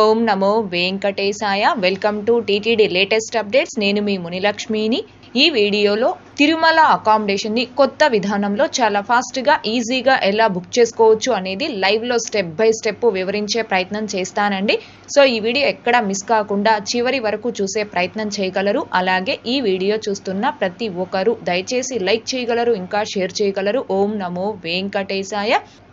ఓం నమో వెంకటేశాయ. Welcome to TTD latest updates. నేను మీ మునిలక్ష్మిని. ఈ వీడియోలో తిరుమల అకామిడేషన్ని కొత్త విధానంలో చాలా ఫాస్ట్గా ఈజీగా ఎలా బుక్ చేసుకోవచ్చు అనేది లైవ్లో స్టెప్ బై స్టెప్ వివరించే ప్రయత్నం చేస్తానండి. సో ఈ వీడియో ఎక్కడ మిస్ కాకుండా చివరి వరకు చూసే ప్రయత్నం చేయగలరు. అలాగే ఈ వీడియో చూస్తున్న ప్రతి ఒక్కరు దయచేసి లైక్ చేయగలరు ఇంకా షేర్ చేయగలరు. ఓం నమో వెంకటేశాయ.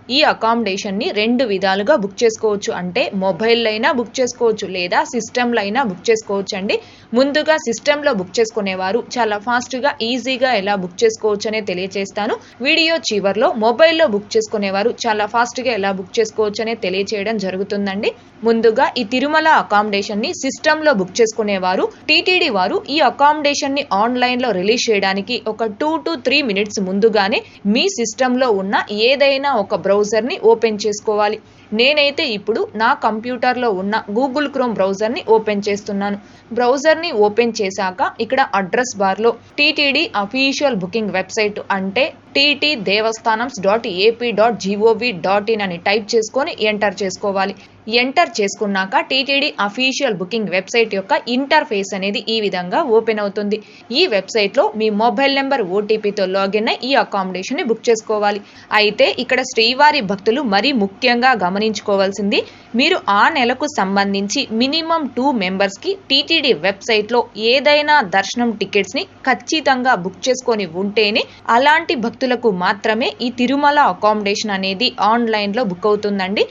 ఈ అకామిడేషన్ని రెండు విధాలుగా బుక్ చేసుకోవచ్చు. అంటే మొబైల్లో అయినా బుక్ చేసుకోవచ్చు లేదా సిస్టంలో అయినా బుక్ చేసుకోవచ్చు అండి. ముందుగా సిస్టంలో బుక్ చేసుకునేవారు. చాలా ఫాస్ట్గా ఈజీగా ఎలా బుక్ చేసుకోవచ్చు అనే తెలియజేస్తాను వీడియో చివర్లో మొబైల్లో బుక్ చేసుకునేవారు. చాలా ఫాస్ట్గా ఎలా బుక్ చేసుకోవచ్చు అనే తెలియచేయడం జరుగుతుందండి. ముందుగా ఈ తిరుమల అకామిడేషన్ని సిస్టంలో బుక్ చేసుకునేవారు. టీటీడీ వారు ఈ అకామిడేషన్ని ఆన్లైన్లో రిలీజ్ చేయడానికి ఒక టూ టు త్రీ మినిట్స్ ముందుగానే మీ సిస్టంలో ఉన్న ఏదైనా ఒక బ్రౌజర్ని ఓపెన్ చేసుకోవాలి. నేనైతే ఇప్పుడు నా కంప్యూటర్లో ఉన్న గూగుల్ క్రోమ్ బ్రౌజర్ని ఓపెన్ చేస్తున్నాను. బ్రౌజర్ని ఓపెన్ చేశాక ఇక్కడ అడ్రస్ బార్లో టీటీడీ అఫీషియల్ బుకింగ్ వెబ్సైట్ అంటే TT Devasthanams dot AP dot GOV dot in అని టైప్ చేసుకొని ఎంటర్ చేసుకోవాలి. ఎంటర్ చేసుకున్నాక టీటీడీ అఫీషియల్ బుకింగ్ వెబ్సైట్ యొక్క ఇంటర్ఫేస్ అనేది ఈ విధంగా ఓపెన్ అవుతుంది. ఈ వెబ్సైట్లో మీ మొబైల్ నెంబర్ ఓటీపీతో లాగిన్ అయి ఈ అకామిడేషన్ని బుక్ చేసుకోవాలి. అయితే ఇక్కడ శ్రీవారి భక్తులు మరీ ముఖ్యంగా గమనించుకోవాల్సింది మీరు ఆ నెలకు సంబంధించి మినిమం టూ మెంబర్స్కి టీటీడీ వెబ్సైట్లో ఏదైనా దర్శనం టికెట్స్ని ఖచ్చితంగా బుక్ చేసుకొని ఉంటేనే అలాంటి భక్తులకు మాత్రమే ఈ తిరుమల అకామిడేషన్ అనేది ఆన్లైన్లో బుక్ అవుతుందండి.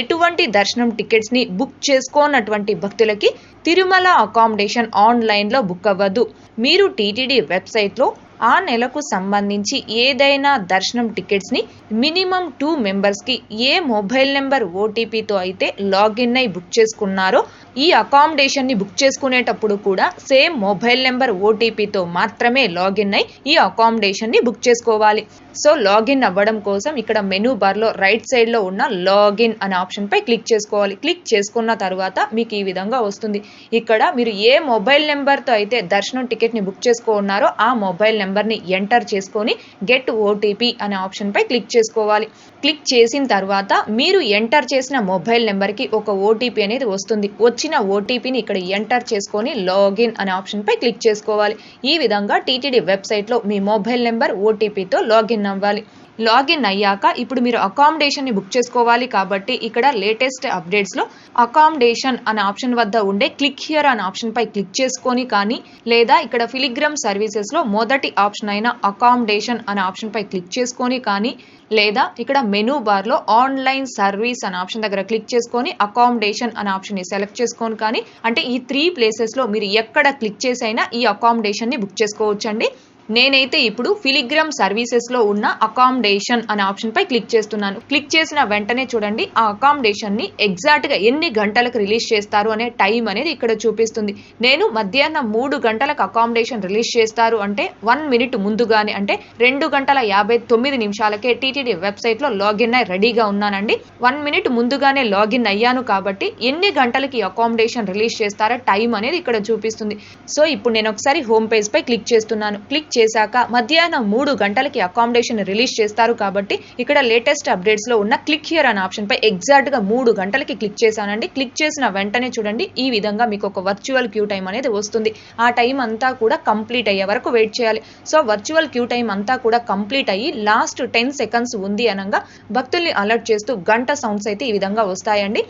ఎటువంటి దర్శనం టికెట్స్ని బుక్ చేసుకోనటువంటి భక్తులకి తిరుమల అకామిడేషన్ ఆన్లైన్లో బుక్ అవ్వదు. మీరు టీటీడీ వెబ్సైట్లో ఆ నెలకు సంబంధించి ఏదైనా దర్శనం టికెట్స్ని మినిమం టూ మెంబర్స్కి ఏ మొబైల్ నెంబర్ ఓటీపీతో అయితే లాగిన్ అయి బుక్ చేసుకున్నారో ఈ అకామిడేషన్ని బుక్ చేసుకునేటప్పుడు కూడా సేమ్ మొబైల్ నెంబర్ ఓటీపీతో మాత్రమే లాగిన్ అయి ఈ అకామిడేషన్ని బుక్ చేసుకోవాలి. సో లాగిన్ అవ్వడం కోసం ఇక్కడ మెనూ బార్లో రైట్ సైడ్లో ఉన్న లాగిన్ అనే ఆప్షన్పై క్లిక్ చేసుకోవాలి. క్లిక్ చేసుకున్న తర్వాత మీకు ఈ విధంగా వస్తుంది. ఇక్కడ మీరు ఏ మొబైల్ నెంబర్తో అయితే దర్శనం టికెట్ని బుక్ చేసుకున్నారో ఆ మొబైల్ నెంబర్ని ఎంటర్ చేసుకొని గెట్ ఓటీపీ అనే ఆప్షన్పై క్లిక్ చేసుకోవాలి. క్లిక్ చేసిన తర్వాత మీరు ఎంటర్ చేసిన మొబైల్ నెంబర్కి ఒక ఓటీపీ అనేది వస్తుంది. వచ్చి ఇచ్చిన ఓటీపీని ఇక్కడ ఎంటర్ చేసుకొని లాగిన్ అనే ఆప్షన్పై క్లిక్ చేసుకోవాలి. ఈ విధంగా టీటీడీ వెబ్సైట్లో మీ మొబైల్ నెంబర్ ఓటీపీతో లాగిన్ అవ్వాలి. లాగిన్ అయ్యాక ఇప్పుడు మీరు అకామిడేషన్ని బుక్ చేసుకోవాలి కాబట్టి ఇక్కడ లేటెస్ట్ అప్డేట్స్లో అకామిడేషన్ అనే ఆప్షన్ వద్ద ఉండే క్లిక్ హియర్ అనే ఆప్షన్పై క్లిక్ చేసుకొని కానీ లేదా ఇక్కడ ఫిలిగ్రామ్ సర్వీసెస్లో మొదటి ఆప్షన్ అయిన అకామిడేషన్ అనే ఆప్షన్పై క్లిక్ చేసుకొని కానీ లేదా ఇక్కడ మెనూ బార్లో ఆన్లైన్ సర్వీస్ అనే ఆప్షన్ దగ్గర క్లిక్ చేసుకొని అకామిడేషన్ అనే ఆప్షన్ని సెలెక్ట్ చేసుకొని కానీ అంటే ఈ త్రీ ప్లేసెస్లో మీరు ఎక్కడ క్లిక్ చేసైనా ఈ అకామిడేషన్ని బుక్ చేసుకోవచ్చండి. నేనైతే ఇప్పుడు ఫిలిగ్రామ్ సర్వీసెస్లో ఉన్న అకామిడేషన్ అనే ఆప్షన్పై క్లిక్ చేస్తున్నాను. క్లిక్ చేసిన వెంటనే చూడండి ఆ అకామిడేషన్ని ఎగ్జాక్ట్గా ఎన్ని గంటలకు రిలీజ్ చేస్తారు అనే టైం అనేది ఇక్కడ చూపిస్తుంది. నేను మధ్యాహ్నం మూడు గంటలకు అకామిడేషన్ రిలీజ్ చేస్తారు అంటే వన్ మినిట్ ముందుగానే అంటే రెండు గంటల యాభై తొమ్మిది నిమిషాలకే టీటీడీ వెబ్సైట్లో లాగిన్ అయి రెడీగా ఉన్నానండి. వన్ మినిట్ ముందుగానే లాగిన్ అయ్యాను కాబట్టి ఎన్ని గంటలకి అకామిడేషన్ రిలీజ్ చేస్తారో టైం అనేది ఇక్కడ చూపిస్తుంది. సో ఇప్పుడు నేను ఒకసారి హోమ్ పేజ్ పై క్లిక్ చేస్తున్నాను. క్లిక్ చేశాక మధ్యాహ్నం మూడు గంటలకి అకామిడేషన్ రిలీజ్ చేస్తారు కాబట్టి ఇక్కడ లేటెస్ట్ అప్డేట్స్లో ఉన్న క్లిక్ హియర్ అనే ఆప్షన్పై ఎగ్జాక్ట్గా మూడు గంటలకి క్లిక్ చేశానండి. క్లిక్ చేసిన వెంటనే చూడండి ఈ విధంగా మీకు ఒక వర్చువల్ క్యూ టైం అనేది వస్తుంది. ఆ టైం అంతా కూడా కంప్లీట్ అయ్యే వరకు వెయిట్ చేయాలి. సో వర్చువల్ క్యూ టైం అంతా కూడా కంప్లీట్ అయ్యి లాస్ట్ టెన్ సెకండ్స్ ఉంది అనగా భక్తుల్ని అలర్ట్ చేస్తూ గంట సౌండ్స్ అయితే ఈ విధంగా వస్తాయండి.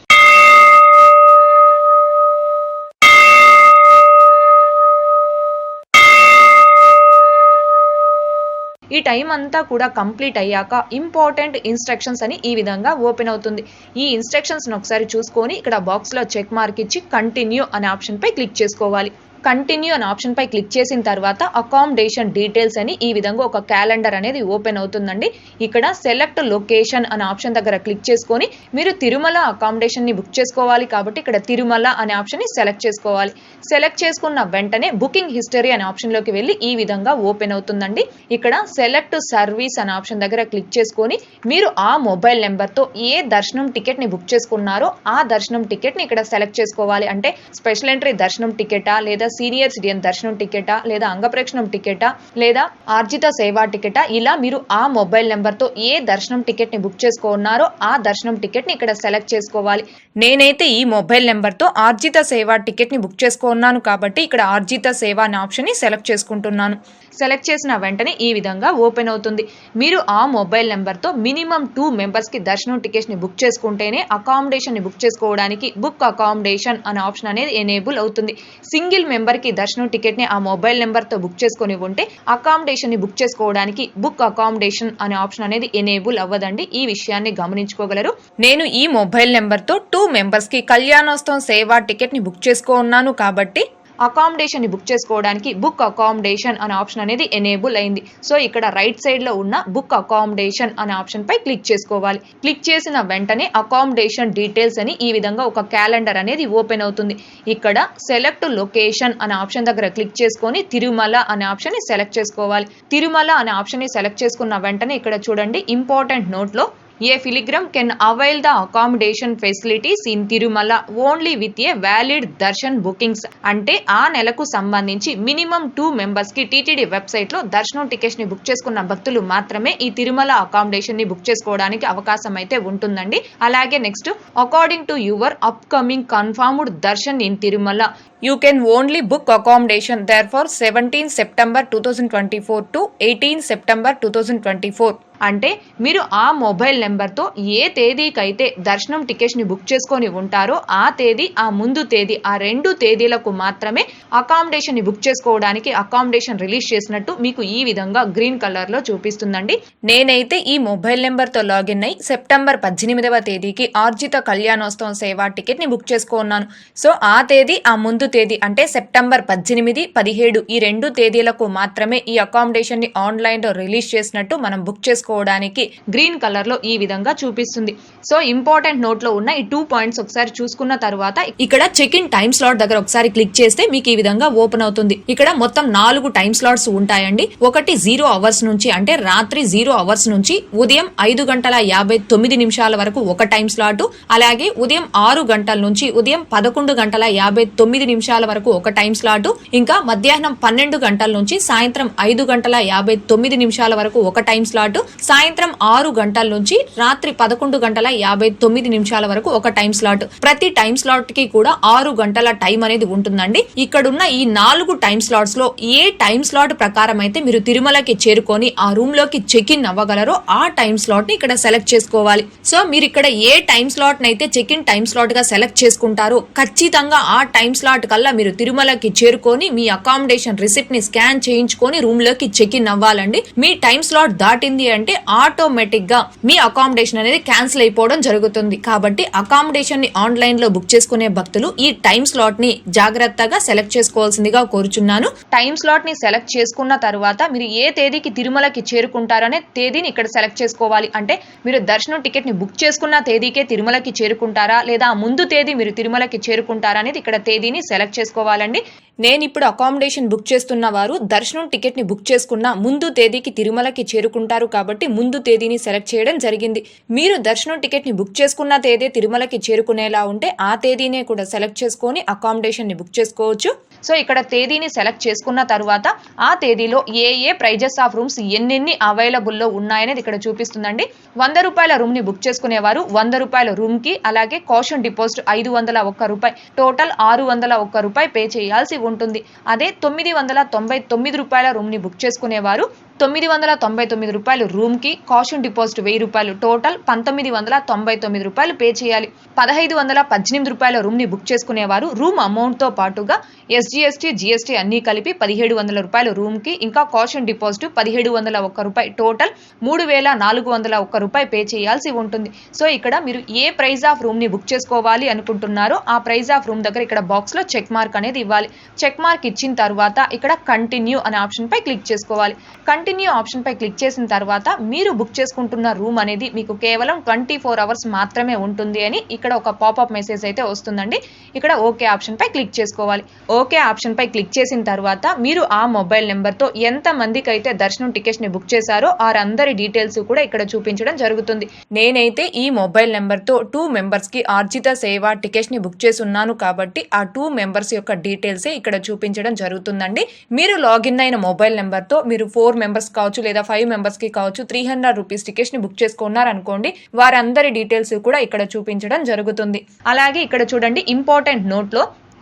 ఈ టైం అంతా కూడా కంప్లీట్ అయ్యాక ఇంపార్టెంట్ ఇన్స్ట్రక్షన్స్ అని ఈ విధంగా ఓపెన్ అవుతుంది. ఈ ఇన్స్ట్రక్షన్స్ని ఒకసారి చూసుకొని ఇక్కడ బాక్స్లో చెక్ మార్క్ ఇచ్చి కంటిన్యూ అనే ఆప్షన్పై క్లిక్ చేసుకోవాలి. కంటిన్యూ అనే ఆప్షన్ పై క్లిక్ చేసిన తర్వాత అకామిడేషన్ డీటెయిల్స్ అని ఈ విధంగా ఒక క్యాలెండర్ అనేది ఓపెన్ అవుతుందండి. ఇక్కడ సెలెక్ట్ లొకేషన్ అనే ఆప్షన్ దగ్గర క్లిక్ చేసుకొని మీరు తిరుమల అకామిడేషన్ని బుక్ చేసుకోవాలి కాబట్టి ఇక్కడ తిరుమల అనే ఆప్షన్ని సెలెక్ట్ చేసుకోవాలి. సెలెక్ట్ చేసుకున్న వెంటనే బుకింగ్ హిస్టరీ అనే ఆప్షన్లోకి వెళ్ళి ఈ విధంగా ఓపెన్ అవుతుందండి. ఇక్కడ సెలెక్ట్ సర్వీస్ అనే ఆప్షన్ దగ్గర క్లిక్ చేసుకొని మీరు ఆ మొబైల్ నెంబర్తో ఏ దర్శనం టికెట్ని బుక్ చేసుకున్నారో ఆ దర్శనం టికెట్ని ఇక్కడ సెలెక్ట్ చేసుకోవాలి. అంటే స్పెషల్ ఎంట్రీ దర్శనం టికెటా లేదా సీనియర్ సిటిజన్ దర్శనం టికెటా లేదా అంగప్రేక్షణం టికెటా లేదా ఆర్జిత సేవా టికెటా? ఇలా మీరు ఆ మొబైల్ నెంబర్తో ఏ దర్శనం టికెట్ని బుక్ చేసుకున్నారో ఆ దర్శనం టికెట్ని ఇక్కడ సెలెక్ట్ చేసుకోవాలి. నేనైతే ఈ మొబైల్ నెంబర్తో ఆర్జిత సేవా టికెట్ని బుక్ చేసుకున్నాను కాబట్టి ఇక్కడ ఆర్జిత సేవ అనే ఆప్షన్ని సెలెక్ట్ చేసుకుంటున్నాను. సెలెక్ట్ చేసిన వెంటనే ఈ విధంగా ఓపెన్ అవుతుంది. మీరు ఆ మొబైల్ నెంబర్తో మినిమం టూ మెంబర్స్కి దర్శనం టికెట్స్ని బుక్ చేసుకుంటేనే అకామిడేషన్ని బుక్ చేసుకోవడానికి బుక్ అకామిడేషన్ అనే ఆప్షన్ అనేది ఎనేబుల్ అవుతుంది. సింగిల్ మెంబర్కి దర్శనం టికెట్ని ఆ మొబైల్ నెంబర్తో బుక్ చేసుకొని ఉంటే అకామిడేషన్ని బుక్ చేసుకోవడానికి బుక్ అకామిడేషన్ అనే ఆప్షన్ అనేది ఎనేబుల్ అవ్వదండి. ఈ విషయాన్ని గమనించుకోగలరు. నేను ఈ మొబైల్ నెంబర్తో టూ మెంబర్స్కి కళ్యాణోత్సవం సేవా టికెట్ని బుక్ చేసుకో ఉన్నాను కాబట్టి అకామిడేషన్ని బుక్ చేసుకోవడానికి బుక్ అకామిడేషన్ అనే ఆప్షన్ అనేది ఎనేబుల్ అయింది. సో ఇక్కడ రైట్ సైడ్లో ఉన్న బుక్ అకామిడేషన్ అనే ఆప్షన్ పై క్లిక్ చేసుకోవాలి. క్లిక్ చేసిన వెంటనే అకామిడేషన్ డీటెయిల్స్ అని ఈ విధంగా ఒక క్యాలెండర్ అనేది ఓపెన్ అవుతుంది. ఇక్కడ సెలెక్ట్ లొకేషన్ అనే ఆప్షన్ దగ్గర క్లిక్ చేసుకొని తిరుమల అనే ఆప్షన్ని సెలెక్ట్ చేసుకోవాలి. తిరుమల అనే ఆప్షన్ని సెలెక్ట్ చేసుకున్న వెంటనే ఇక్కడ చూడండి important note a pilgrim can avail the accommodation facilities in Tirumala? Only with a valid darshan bookings. అంటే ఆ నెలకు సంబంధించి మినిమం టూ మెంబర్స్కి టీటీడీ వెబ్సైట్లో దర్శనం టికెట్స్ని బుక్ చేసుకున్న భక్తులు మాత్రమే ఈ తిరుమల అకామిడేషన్ని బుక్ చేసుకోవడానికి అవకాశం అయితే ఉంటుందండి. అలాగే next according to your upcoming confirmed darshan in Tirumala you can only book accommodation there for seventeen September two thousand twenty four to eighteen September two thousand twenty four అంటే మీరు ఆ మొబైల్ నెంబర్తో ఏ తేదీకైతే దర్శనం టికెట్స్ని బుక్ చేసుకొని ఉంటారో ఆ తేదీ ఆ ముందు తేదీ ఆ రెండు తేదీలకు మాత్రమే అకామిడేషన్ని బుక్ చేసుకోవడానికి అకామిడేషన్ రిలీజ్ చేసినట్టు మీకు ఈ విధంగా గ్రీన్ కలర్లో చూపిస్తుందండి. నేనైతే ఈ మొబైల్ నెంబర్తో లాగిన్ అయి సెప్టెంబర్ పద్దెనిమిదవ తేదీకి ఆర్జిత కళ్యాణోత్సవం సేవా టికెట్ని బుక్ చేసుకున్నాను. సో ఆ తేదీ ఆ ముందు తేదీ అంటే సెప్టెంబర్ పద్దెనిమిది పదిహేడు ఈ రెండు తేదీలకు మాత్రమే ఈ అకామిడేషన్ని ఆన్లైన్లో రిలీజ్ చేసినట్టు మనం బుక్ చేసుకోవడానికి గ్రీన్ కలర్లో ఈ విధంగా చూపిస్తుంది. సో ఇంపార్టెంట్ నోట్లో ఉన్న ఈ టూ పాయింట్స్ ఒకసారి చూసుకున్న తర్వాత ఇక్కడ చెక్ ఇన్ టైమ్ స్లాట్ దగ్గర ఒకసారి క్లిక్ చేస్తే మీకు ఈ విధంగా ఓపెన్ అవుతుంది. ఇక్కడ మొత్తం నాలుగు టైమ్ స్లాట్స్ ఉంటాయండి. ఒకటి జీరో అవర్స్ నుంచి అంటే రాత్రి జీరో అవర్స్ నుంచి ఉదయం ఐదు గంటల యాభై తొమ్మిది నిమిషాల వరకు ఒక టైం స్లాట్ అలాగే ఉదయం ఆరు గంటల నుంచి ఉదయం పదకొండు గంటల యాభై తొమ్మిది నిమిషాలు వరకు ఒక టైం స్లాట్. ఇంకా మధ్యాహ్నం పన్నెండు గంటల నుంచి సాయంత్రం ఐదు గంటల యాభై తొమ్మిది నిమిషాల వరకు ఒక టైం స్లాట్. సాయంత్రం ఆరు గంటల నుంచి రాత్రి పదకొండు గంటల యాభై తొమ్మిది నిమిషాల వరకు ఒక టైం స్లాట్. ప్రతి టైం స్లాట్కి కూడా ఆరు గంటల టైం అనేది ఉంటుందండి. ఇక్కడున్న ఈ నాలుగు టైం స్లాట్స్లో ఏ టైం స్లాట్ ప్రకారం అయితే మీరు తిరుమలకి చేరుకొని ఆ రూమ్లోకి చెక్ ఇన్ అవ్వగలరో ఆ టైం స్లాట్ని ఇక్కడ సెలెక్ట్ చేసుకోవాలి. సో మీరు ఇక్కడ ఏ టైం స్లాట్ నైతే చెక్ ఇన్ టైం స్లాట్గా సెలెక్ట్ చేసుకుంటారో ఖచ్చితంగా ఆ టైం స్లాట్ కల్లా మీరు తిరుమలకి చేరుకొని మీ అకామిడేషన్ రిసిప్ట్ని స్కాన్ చేయించుకొని రూమ్లోకి చెక్ ఇన్ అవ్వాలండి. మీ టైం స్లాట్ దాటింది అంటే ఆటోమేటిక్గా మీ అకామిడేషన్ అనేది క్యాన్సిల్ అయిపోవడం జరుగుతుంది. కాబట్టి అకామిడేషన్ని ఆన్లైన్లో బుక్ చేసుకునే భక్తులు ఈ టైం స్లాట్ని జాగ్రత్తగా సెలెక్ట్ చేసుకోవాల్సిందిగా కోరుచున్నాను. టైం స్లాట్ని సెలెక్ట్ చేసుకున్న తర్వాత మీరు ఏ తేదీకి తిరుమలకి చేరుకుంటారనే తేదీని ఇక్కడ సెలెక్ట్ చేసుకోవాలి. అంటే మీరు దర్శనం టికెట్ని బుక్ చేసుకున్న తేదీకే తిరుమలకి చేరుకుంటారా? లేదా ముందు తేదీ మీరు తిరుమలకి చేరుకుంటారా అనేది ఇక్కడ తేదీని సెలెక్ట్ చేసుకోవాలండి. నేను ఇప్పుడు అకామిడేషన్ బుక్ చేస్తున్న వారు దర్శనం టికెట్ని బుక్ చేసుకున్న ముందు తేదీకి తిరుమలకి చేరుకుంటారు కాబట్టి ముందు తేదీని సెలెక్ట్ చేయడం జరిగింది. మీరు దర్శనం టికెట్ని బుక్ చేసుకున్న తేదీ తిరుమలకి చేరుకునేలా ఉంటే ఆ తేదీనే కూడా సెలెక్ట్ చేసుకొని అకామిడేషన్ని బుక్ చేసుకోవచ్చు. సో ఇక్కడ తేదీని సెలెక్ట్ చేసుకున్న తర్వాత ఆ తేదీలో ఏ ఏ ప్రైజెస్ ఆఫ్ రూమ్స్ ఎన్నెన్ని అవైలబుల్లో ఉన్నాయనేది ఇక్కడ చూపిస్తుందండి. వంద రూపాయల రూమ్ని బుక్ చేసుకునేవారు వంద రూపాయల రూమ్కి అలాగే కాషన్ డిపాజిట్ ఐదు వందల ఒక్క రూపాయి. టోటల్ ఆరు వందల ఒక్క రూపాయి పే చేయాల్సి ఉంటుంది. అదే తొమ్మిది వందల తొంభై తొమ్మిది రూపాయల రూమ్ని బుక్ చేసుకునేవారు. తొమ్మిది వందల తొంభై తొమ్మిది రూపాయలు రూమ్కి కాషన్ డిపాజిట్ వెయ్యి రూపాయలు టోటల్ పంతొమ్మిది వందల తొంభై తొమ్మిది రూపాయలు పే చేయాలి. పదహైదు వందల పద్దెనిమిది రూపాయల రూమ్ని బుక్ చేసుకునేవారు. రూమ్ అమౌంట్తో పాటుగా ఎస్జిఎస్టీ జిఎస్టీ అన్నీ కలిపి పదిహేడు వందల రూపాయలు రూమ్కి ఇంకా కాషన్ డిపాజిట్ పదిహేడు వందల ఒక్క రూపాయి. టోటల్ మూడు వేల నాలుగు వందల ఒక్క రూపాయి పే చేయాల్సి ఉంటుంది. సో ఇక్కడ మీరు ఏ ప్రైస్ ఆఫ్ రూమ్ని బుక్ చేసుకోవాలి అనుకుంటున్నారో ఆ ప్రైస్ ఆఫ్ రూమ్ దగ్గర ఇక్కడ బాక్స్లో చెక్ మార్క్ అనేది ఇవ్వాలి. చెక్ మార్క్ ఇచ్చిన తర్వాత ఇక్కడ కంటిన్యూ అనే ఆప్షన్ పై క్లిక్ చేసుకోవాలి. కంటిన్యూ ఆప్షన్ పై క్లిక్ చేసిన తర్వాత మీరు బుక్ చేసుకుంటున్న రూమ్ అనేది మీకు కేవలం ట్వంటీ ఫోర్ అవర్స్ మాత్రమే ఉంటుంది అని ఇక్కడ ఒక పాపప్ మెసేజ్ అయితే వస్తుందండి. ఇక్కడ ఓకే ఆప్షన్ పై క్లిక్ చేసుకోవాలి. ఓకే ఆప్షన్ పై క్లిక్ చేసిన తర్వాత మీరు ఆ మొబైల్ నెంబర్తో ఎంత మందికి అయితే దర్శనం టికెట్ని బుక్ చేశారో వారందరి డీటెయిల్స్ కూడా ఇక్కడ చూపించడం జరుగుతుంది. నేనైతే ఈ మొబైల్ నెంబర్తో టూ మెంబర్స్కి ఆర్జిత సేవ టికెట్స్ని బుక్ చేసి ఉన్నాను కాబట్టి ఆ టూ మెంబర్స్ యొక్క డీటెయిల్స్ ఇక్కడ చూపించడం జరుగుతుందండి. మీరు లాగిన్ అయిన మొబైల్ నెంబర్తో మీరు ఫోర్ మెంబర్స్ కావచ్చు లేదా ఫైవ్ మెంబర్స్కి కావచ్చు త్రీ హండ్రెడ్ రూపీస్ టికెట్స్ని బుక్ చేసుకున్నారు అనుకోండి వారందరి డీటెయిల్స్ కూడా ఇక్కడ చూపించడం జరుగుతుంది. అలాగే ఇక్కడ చూడండి important note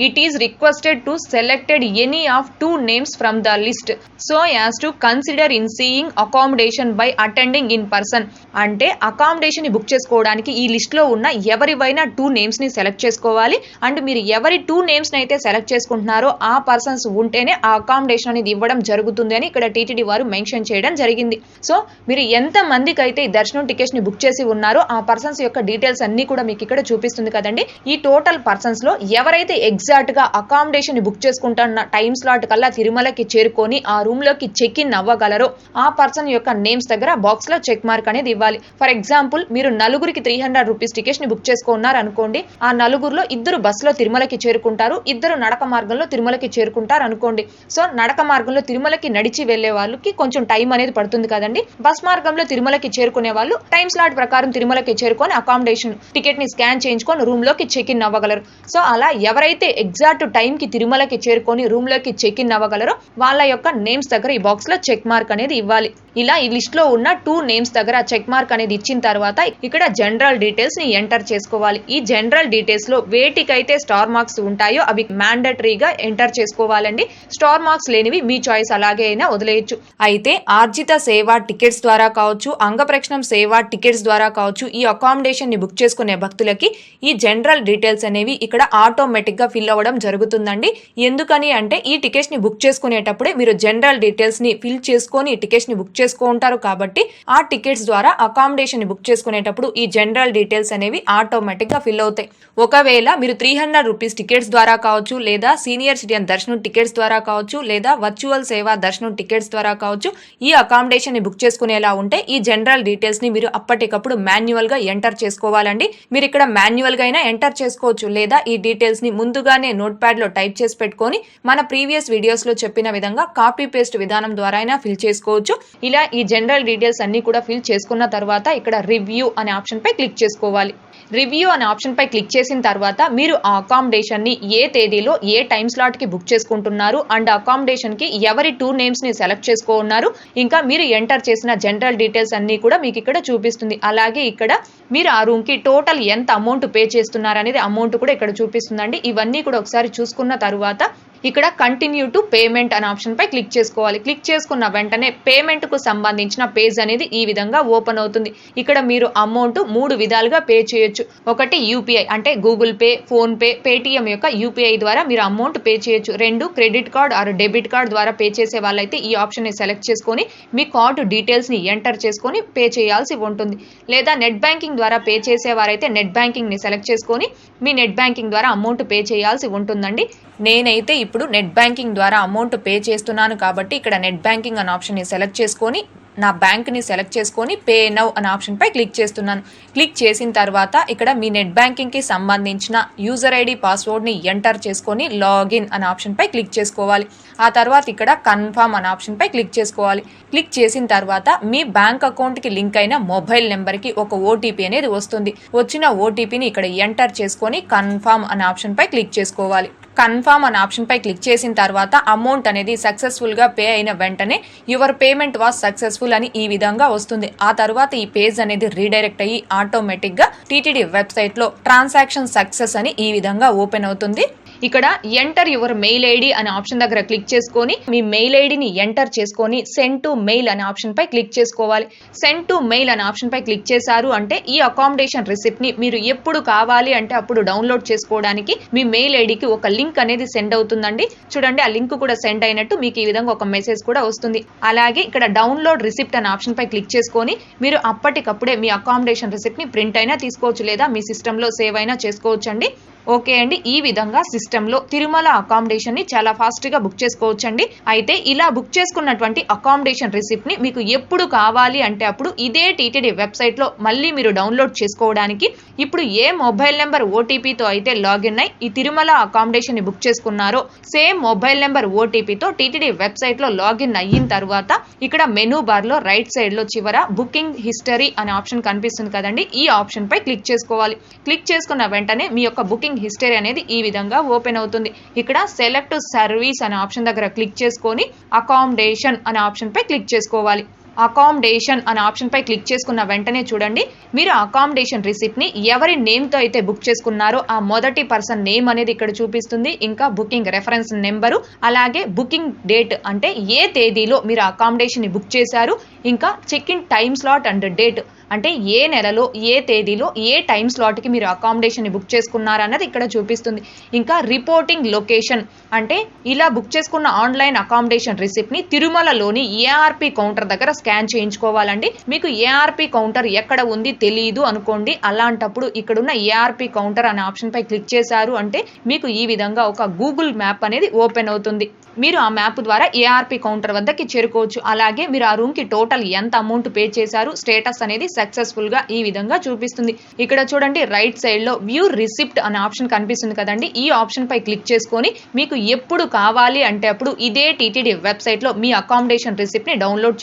it is requested to selected any of two names from the list so as to consider in seeing accommodation by attending in person అంటే అకామిడేషన్ని బుక్ చేసుకోవడానికి ఈ లిస్ట్లో ఉన్న ఎవరివైనా టూ నేమ్స్ని సెలెక్ట్ చేసుకోవాలి. అండ్ మీరు ఎవరి టూ నేమ్స్ని అయితే సెలెక్ట్ చేసుకుంటున్నారో ఆ పర్సన్స్ ఉంటేనే ఆ అకామిడేషన్ అనేది ఇవ్వడం జరుగుతుంది అని ఇక్కడ టీటీడీ వారు మెన్షన్ చేయడం జరిగింది. సో మీరు ఎంత మందికి అయితే ఈ దర్శనం టికెట్స్ని బుక్ చేసి ఉన్నారో ఆ పర్సన్స్ యొక్క డీటెయిల్స్ అన్ని కూడా మీకు ఇక్కడ చూపిస్తుంది కదండి. ఈ టోటల్ పర్సన్స్లో ఎవరైతే ఎగ్జాక్ట్ గా అకామిడేషన్ బుక్ చేసుకుంటున్న టైం స్లాట్ కల్లా తిరుమలకి చేరుకొని ఆ రూమ్లోకి చెక్ ఇన్ అవ్వగలరో. ఆ పర్సన్ యొక్క నేమ్స్ దగ్గర బాక్స్లో చెక్ మార్క్ అనేది ఇవ్వాలి. ఫర్ ఎగ్జాంపుల్ మీరు నలుగురికి త్రీ హండ్రెడ్ రూపీస్ టికెట్స్ని బుక్ చేసుకున్నారు అనుకోండి ఆ నలుగురిలో ఇద్దరు బస్సులో తిరుమలకి చేరుకుంటారు ఇద్దరు నడక మార్గంలో తిరుమలకి చేరుకుంటారు అనుకోండి. సో నడక మార్గంలో తిరుమలకి నడిచి వెళ్ళే వాళ్ళకి కొంచెం టైం అనేది పడుతుంది కదండి. బస్ మార్గంలో తిరుమలకి చేరుకునే వాళ్ళు టైం స్లాట్ ప్రకారం తిరుమలకి చేరుకొని అకామిడేషన్ టికెట్ని స్కాన్ చేయించుకొని రూమ్లోకి చెక్ ఇన్ అవ్వగలరు. సో అలా ఎవరైతే ఎగ్జాక్ట్ టైం కి తిరుమలకి చేరుకొని రూమ్లోకి చెక్ ఇన్ అవ్వగలరో వాళ్ళ యొక్క నేమ్స్ దగ్గర ఈ బాక్స్లో చెక్ మార్క్ అనేది ఇవ్వాలి. ఇలా ఈ లిస్ట్లో ఉన్న టూ నేమ్స్ దగ్గర చెక్ మార్క్ అనేది ఇచ్చిన తర్వాత ఇక్కడ జనరల్ డీటెయిల్స్ని ఎంటర్ చేసుకోవాలి. ఈ జనరల్ డీటెయిల్స్లో వేటికైతే స్టార్ మార్క్స్ ఉంటాయో అవి మ్యాండటరీగా ఎంటర్ చేసుకోవాలండి. స్టార్ మార్క్స్ లేనివి మీ చాయిస్ అలాగే అయినా వదిలేయచ్చు. అయితే ఆర్జిత సేవ టికెట్స్ ద్వారా కావచ్చు అంగప్రక్షణం సేవ టికెట్స్ ద్వారా కావచ్చు ఈ అకామిడేషన్ని బుక్ చేసుకునే భక్తులకి ఈ జనరల్ డీటెయిల్స్ అనేవి ఇక్కడ ఆటోమేటిక్గా ఫిల్ అవ్వడం జరుగుతుందండి. ఎందుకని అంటే ఈ టికెట్స్ని బుక్ చేసుకునేటప్పుడే మీరు జనరల్ డీటెయిల్స్ని ఫిల్ చేసుకొని టికెట్స్ని బుక్ చేసుకుంటారు కాబట్టి ఆ టికెట్స్ ద్వారా అకామిడేషన్ని బుక్ చేసుకునేటప్పుడు ఈ జనరల్ డీటెయిల్స్ అనేవి ఆటోమేటిక్గా ఫిల్ అవుతాయి. ఒకవేళ మీరు త్రీ హండ్రెడ్ రూపీస్ టికెట్స్ ద్వారా కావచ్చు లేదా సీనియర్ సిటిజన్ దర్శనం టికెట్స్ ద్వారా కావచ్చు లేదా వర్చువల్ సేవా దర్శనం టికెట్స్ ద్వారా కావచ్చు ఈ అకామిడేషన్ని బుక్ చేసుకునేలా ఉంటే ఈ జనరల్ డీటెయిల్స్ని మీరు అప్పటికప్పుడు మాన్యువల్గా ఎంటర్ చేసుకోవాలండి. మీరు ఇక్కడ మాన్యువల్గా అయినా ఎంటర్ చేసుకోవచ్చు లేదా ఈ డీటెయిల్స్ని ముందుగానే నోట్ ప్యాడ్లో టైప్ చేసి పెట్టుకొని మన ప్రీవియస్ వీడియోస్లో చెప్పిన విధంగా కాపీ పేస్ట్ విధానం ద్వారా అయినా ఫిల్ చేసుకోవచ్చు. ఇలా ఈ జనరల్ డీటెయిల్స్ అన్ని కూడా ఫిల్ చేసుకున్న తర్వాత ఇక్కడ రివ్యూ అనే ఆప్షన్ పై క్లిక్ చేసుకోవాలి. రివ్యూ అనే ఆప్షన్ పై క్లిక్ చేసిన తర్వాత మీరు ఆ అకామిడేషన్ని ఏ తేదీలో ఏ టైం స్లాట్కి బుక్ చేసుకుంటున్నారు అండ్ అకామిడేషన్కి ఎవరి టూ నేమ్స్ని సెలెక్ట్ చేసుకోన్నారు. ఇంకా మీరు ఎంటర్ చేసిన జనరల్ డీటెయిల్స్ అన్ని కూడా మీకు ఇక్కడ చూపిస్తుంది. అలాగే ఇక్కడ మీరు ఆ రూమ్కి టోటల్ ఎంత అమౌంట్ పే చేస్తున్నారు అనేది అమౌంట్ కూడా ఇక్కడ చూపిస్తుందండి. ఇవన్నీ కూడా ఒకసారి చూసుకున్న తర్వాత ఇక్కడ కంటిన్యూ టు పేమెంట్ అనే ఆప్షన్ పై క్లిక్ చేసుకోవాలి. క్లిక్ చేసుకున్న వెంటనే పేమెంట్కు సంబంధించిన పేజ్ అనేది ఈ విధంగా ఓపెన్ అవుతుంది. ఇక్కడ మీరు అమౌంట్ మూడు విధాలుగా పే చేయొచ్చు. ఒకటి యూపీఐ అంటే Google Pay PhonePe Paytm యొక్క యూపీఐ ద్వారా మీరు అమౌంట్ పే చేయొచ్చు. రెండు credit card or debit card ద్వారా పే చేసే వాళ్ళైతే ఈ ఆప్షన్ని సెలెక్ట్ చేసుకొని మీ కార్డు డీటెయిల్స్ని ఎంటర్ చేసుకొని పే చేయాల్సి ఉంటుంది. లేదా నెట్ బ్యాంకింగ్ ద్వారా పే చేసేవారైతే నెట్ బ్యాంకింగ్ని సెలెక్ట్ చేసుకొని మీ నెట్ బ్యాంకింగ్ ద్వారా అమౌంట్ పే చేయాల్సి ఉంటుందండి. నేనైతే ఇప్పుడు నెట్ బ్యాంకింగ్ ద్వారా అమౌంట్ పే చేస్తున్నాను కాబట్టి ఇక్కడ నెట్ బ్యాంకింగ్ అనే ఆప్షన్ని సెలెక్ట్ చేసుకొని నా బ్యాంక్ని సెలెక్ట్ చేసుకొని పే నౌ అనే ఆప్షన్పై క్లిక్ చేస్తున్నాను. క్లిక్ చేసిన తర్వాత ఇక్కడ మీ నెట్ బ్యాంకింగ్కి సంబంధించిన యూజర్ ఐడి పాస్వర్డ్ని ఎంటర్ చేసుకొని లాగిన్ అనే ఆప్షన్పై క్లిక్ చేసుకోవాలి. ఆ తర్వాత ఇక్కడ కన్ఫర్మ్ అనే ఆప్షన్పై క్లిక్ చేసుకోవాలి. క్లిక్ చేసిన తర్వాత మీ బ్యాంక్ అకౌంట్కి లింక్ అయిన మొబైల్ నెంబర్కి ఒక ఓటీపీ అనేది వస్తుంది. వచ్చిన ఓటీపీని ఇక్కడ ఎంటర్ చేసుకొని కన్ఫర్మ్ అనే ఆప్షన్పై క్లిక్ చేసుకోవాలి. కన్ఫర్మ్ అనే ఆప్షన్ పై క్లిక్ చేసిన తర్వాత అమౌంట్ అనేది సక్సెస్ఫుల్గా పే అయిన వెంటనే యువర్ పేమెంట్ వాస్ సక్సెస్ఫుల్ అని ఈ విధంగా వస్తుంది. ఆ తర్వాత ఈ పేజ్ అనేది రీడైరెక్ట్ అయ్యి ఆటోమేటిక్గా టీటీడీ వెబ్సైట్లో ట్రాన్సాక్షన్ సక్సెస్ అని ఈ విధంగా ఓపెన్ అవుతుంది. ఇక్కడ ఎంటర్ యువర్ మెయిల్ ఐడి అనే ఆప్షన్ దగ్గర క్లిక్ చేసుకొని మీ మెయిల్ ఐడిని ఎంటర్ చేసుకొని సెండ్ టు మెయిల్ అనే ఆప్షన్ పై క్లిక్ చేసుకోవాలి. సెండ్ టు మెయిల్ అనే ఆప్షన్ పై క్లిక్ చేశారు అంటే ఈ అకామిడేషన్ రిసిప్ట్ని మీరు ఎప్పుడు కావాలి అంటే అప్పుడు డౌన్లోడ్ చేసుకోవడానికి మీ మెయిల్ ఐడికి ఒక లింక్ అనేది సెండ్ అవుతుందండి. చూడండి ఆ లింక్ కూడా సెండ్ అయినట్టు మీకు ఈ విధంగా ఒక మెసేజ్ కూడా వస్తుంది. అలాగే ఇక్కడ డౌన్లోడ్ రిసిప్ట్ అనే ఆప్షన్ పై క్లిక్ చేసుకొని మీరు అప్పటికప్పుడే మీ అకామిడేషన్ రిసిప్ట్ని ప్రింట్ అయినా తీసుకోవచ్చు లేదా మీ సిస్టమ్లో సేవ్ అయినా చేసుకోవచ్చు అండి ఓకే అండి. ఈ విధంగా సిస్టంలో తిరుమల అకామిడేషన్ని చాలా ఫాస్ట్గా బుక్ చేసుకోవచ్చు అండి అయితే ఇలా బుక్ చేసుకున్నటువంటి అకామిడేషన్ రిసిప్ట్ని మీకు ఎప్పుడు కావాలి అంటే అప్పుడు ఇదే టీటీడీ వెబ్సైట్లో మళ్ళీ మీరు డౌన్లోడ్ చేసుకోవడానికి. ఇప్పుడు ఏ మొబైల్ నెంబర్ ఓటీపీతో అయితే లాగిన్ అయి ఈ తిరుమల అకామిడేషన్ని బుక్ చేసుకున్నారో సేమ్ మొబైల్ నెంబర్ ఓటీపీతో టీటీడీ వెబ్సైట్లో లాగిన్ అయిన తర్వాత ఇక్కడ మెనూ బార్లో రైట్ సైడ్లో చివర బుకింగ్ హిస్టరీ అనే ఆప్షన్ కనిపిస్తుంది కదండి. ఈ ఆప్షన్ పై క్లిక్ చేసుకోవాలి. క్లిక్ చేసుకున్న వెంటనే మీ యొక్క బుకింగ్ హిస్టరీ అనేది ఈ విధంగా ఓపెన్ అవుతుంది. ఇక్కడ సెలెక్ట్ సర్వీస్ అనే ఆప్షన్ దగ్గర క్లిక్ చేసుకొని అకామిడేషన్ అనే ఆప్షన్ పై క్లిక్ చేసుకోవాలి. అకామిడేషన్ అనే ఆప్షన్ పై క్లిక్ చేసుకున్న వెంటనే చూడండి. మీరు అకామిడేషన్ రిసిప్ట్ని ఎవరి నేమ్తో అయితే బుక్ చేసుకున్నారో ఆ మొదటి పర్సన్ నేమ్ అనేది ఇక్కడ చూపిస్తుంది. ఇంకా బుకింగ్ రెఫరెన్స్ నెంబరు అలాగే బుకింగ్ డేట్ అంటే ఏ తేదీలో మీరు అకామిడేషన్ని బుక్ చేశారు. ఇంకా check in time slot and date అంటే ఏ నెలలో ఏ తేదీలో ఏ టైం స్లాట్కి మీరు అకామిడేషన్ని బుక్ చేసుకున్నారన్నది ఇక్కడ చూపిస్తుంది. ఇంకా రిపోర్టింగ్ లొకేషన్ అంటే ఇలా బుక్ చేసుకున్న ఆన్లైన్ అకామిడేషన్ రిసిప్ట్ని తిరుమలలోని ఏఆర్పి కౌంటర్ దగ్గర స్కాన్ చేయించుకోవాలండి. మీకు ఏఆర్పి కౌంటర్ ఎక్కడ ఉంది తెలియదు అనుకోండి. అలాంటప్పుడు ఇక్కడున్న ఏఆర్పి కౌంటర్ అనే ఆప్షన్ పై క్లిక్ చేశారు అంటే మీకు ఈ విధంగా ఒక గూగుల్ మ్యాప్ అనేది ఓపెన్ అవుతుంది. మీరు ఆ మ్యాప్ ద్వారా ఏఆర్పి కౌంటర్ వద్దకి చేరుకోవచ్చు. అలాగే మీరు ఆ రూమ్కి టోటల్ ఎంత అమౌంట్ పే చేశారు స్టేటస్ అనేది సక్సెస్ఫుల్గా ఈ విధంగా చూపిస్తుంది. ఇక్కడ చూడండి రైట్ సైడ్లో వ్యూ రిసిప్ట్ అనే ఆప్షన్ కనిపిస్తుంది కదండి. ఈ ఆప్షన్ పై క్లిక్ చేసుకొని మీకు ఎప్పుడు కావాలి అంటే అప్పుడు ఇదే టీటీడీ వెబ్సైట్లో మీ అకామిడేషన్ రిసిప్ట్ని డౌన్లోడ్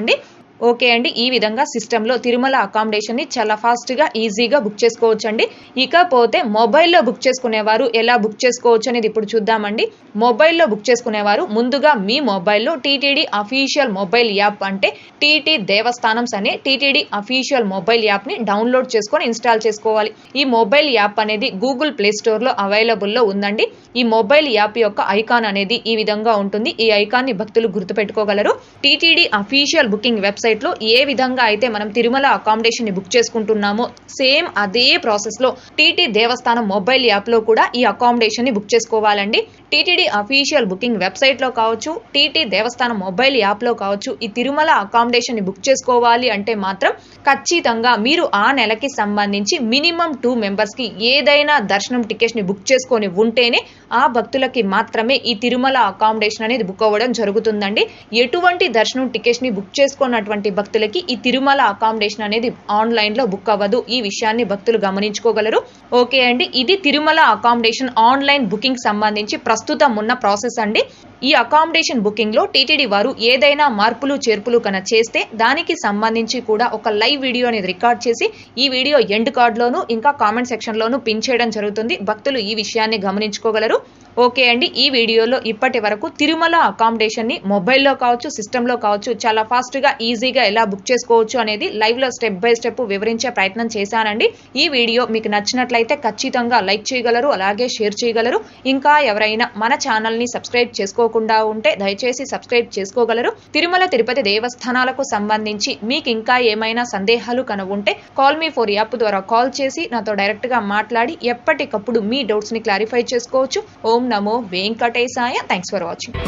చేసుకోవచ్చండి ఓకే అండి. ఈ విధంగా సిస్టంలో తిరుమల అకామిడేషన్ని చాలా ఫాస్ట్గా ఈజీగా బుక్ చేసుకోవచ్చు అండి ఇకపోతే మొబైల్లో బుక్ చేసుకునేవారు ఎలా బుక్ చేసుకోవచ్చు అనేది ఇప్పుడు చూద్దామండి. మొబైల్లో బుక్ చేసుకునేవారు ముందుగా మీ మొబైల్లో టీటీడీ అఫీషియల్ మొబైల్ యాప్ అంటే టీటీ దేవస్థానమ్స్ అనే టీటీడీ అఫీషియల్ మొబైల్ యాప్ని డౌన్లోడ్ చేసుకొని ఇన్స్టాల్ చేసుకోవాలి. ఈ మొబైల్ యాప్ అనేది గూగుల్ ప్లే స్టోర్లో ఉందండి. ఈ మొబైల్ యాప్ యొక్క ఐకాన్ అనేది ఈ విధంగా ఉంటుంది. ఈ ఐకాన్ని భక్తులు గుర్తుపెట్టుకోగలరు. టీటీడీ అఫీషియల్ బుకింగ్ వెబ్సైట్ వెబ్సైట్లో ఏ విధంగా అయితే మనం తిరుమల అకామిడేషన్ని బుక్ చేసుకుంటున్నామో సేమ్ అదే ప్రాసెస్లో టీటీ దేవస్థానం మొబైల్ యాప్లో కూడా ఈ అకామిడేషన్ని బుక్ చేసుకోవాలండి. టీటీడీ అఫీషియల్ బుకింగ్ వెబ్సైట్లో కావచ్చు టీటీ దేవస్థానం మొబైల్ యాప్లో కావచ్చు ఈ తిరుమల అకామిడేషన్ని బుక్ చేసుకోవాలి అంటే మాత్రం ఖచ్చితంగా మీరు ఆ నెలకి సంబంధించి మినిమం టూ మెంబర్స్కి ఏదైనా దర్శనం టికెట్స్ని బుక్ చేసుకొని ఉంటేనే ఆ భక్తులకి మాత్రమే ఈ తిరుమల అకామిడేషన్ అనేది బుక్ అవ్వడం జరుగుతుందండి. ఎటువంటి దర్శనం టికెట్స్ని బుక్ చేసుకున్నటువంటి భక్తులకి ఈ తిరుమల అకామిడేషన్ అనేది ఆన్లైన్లో బుక్ అవ్వదు. ఈ విషయాన్ని భక్తులు గమనించుకోగలరు. ఓకే అండి. ఇది తిరుమల అకామిడేషన్ ఆన్లైన్ బుకింగ్ సంబంధించి ప్రస్తుతం ఉన్న ప్రాసెస్ అండి. ఈ అకామిడేషన్ బుకింగ్లో టీటీడీ వారు ఏదైనా మార్పులు చేర్పులు కన చేస్తే దానికి సంబంధించి కూడా ఒక లైవ్ వీడియో అనేది రికార్డ్ చేసి ఈ వీడియో ఎండ్ కార్డ్లోను ఇంకా కామెంట్ సెక్షన్లోను పిన్ చేయడం జరుగుతుంది. భక్తులు ఈ విషయాన్ని గమనించుకోగలరు. ఓకే అండి ఈ వీడియోలో ఇప్పటి వరకు తిరుమల అకామిడేషన్ని మొబైల్లో కావచ్చు సిస్టంలో కావచ్చు చాలా ఫాస్ట్గా ఈజీగా ఎలా బుక్ చేసుకోవచ్చు అనేది లైవ్లో స్టెప్ బై స్టెప్ వివరించే ప్రయత్నం చేశానండి. ఈ వీడియో మీకు నచ్చినట్లయితే ఖచ్చితంగా లైక్ చేయగలరు అలాగే షేర్ చేయగలరు. ఇంకా ఎవరైనా మన ఛానల్ని సబ్స్క్రైబ్ చేసుకోకుండా ఉంటే దయచేసి సబ్స్క్రైబ్ చేసుకోగలరు. తిరుమల తిరుపతి దేవస్థానాలకు సంబంధించి మీకు ఇంకా ఏమైనా సందేహాలు కన ఉంటే కాల్ మీ ఫోర్ యాప్ ద్వారా కాల్ చేసి నాతో డైరెక్ట్గా మాట్లాడి ఎప్పటికప్పుడు మీ డౌట్స్ని క్లారిఫై చేసుకోవచ్చు. ఓం నమో వెంకటేశాయ థ్యాంక్స్ ఫర్ వాచింగ్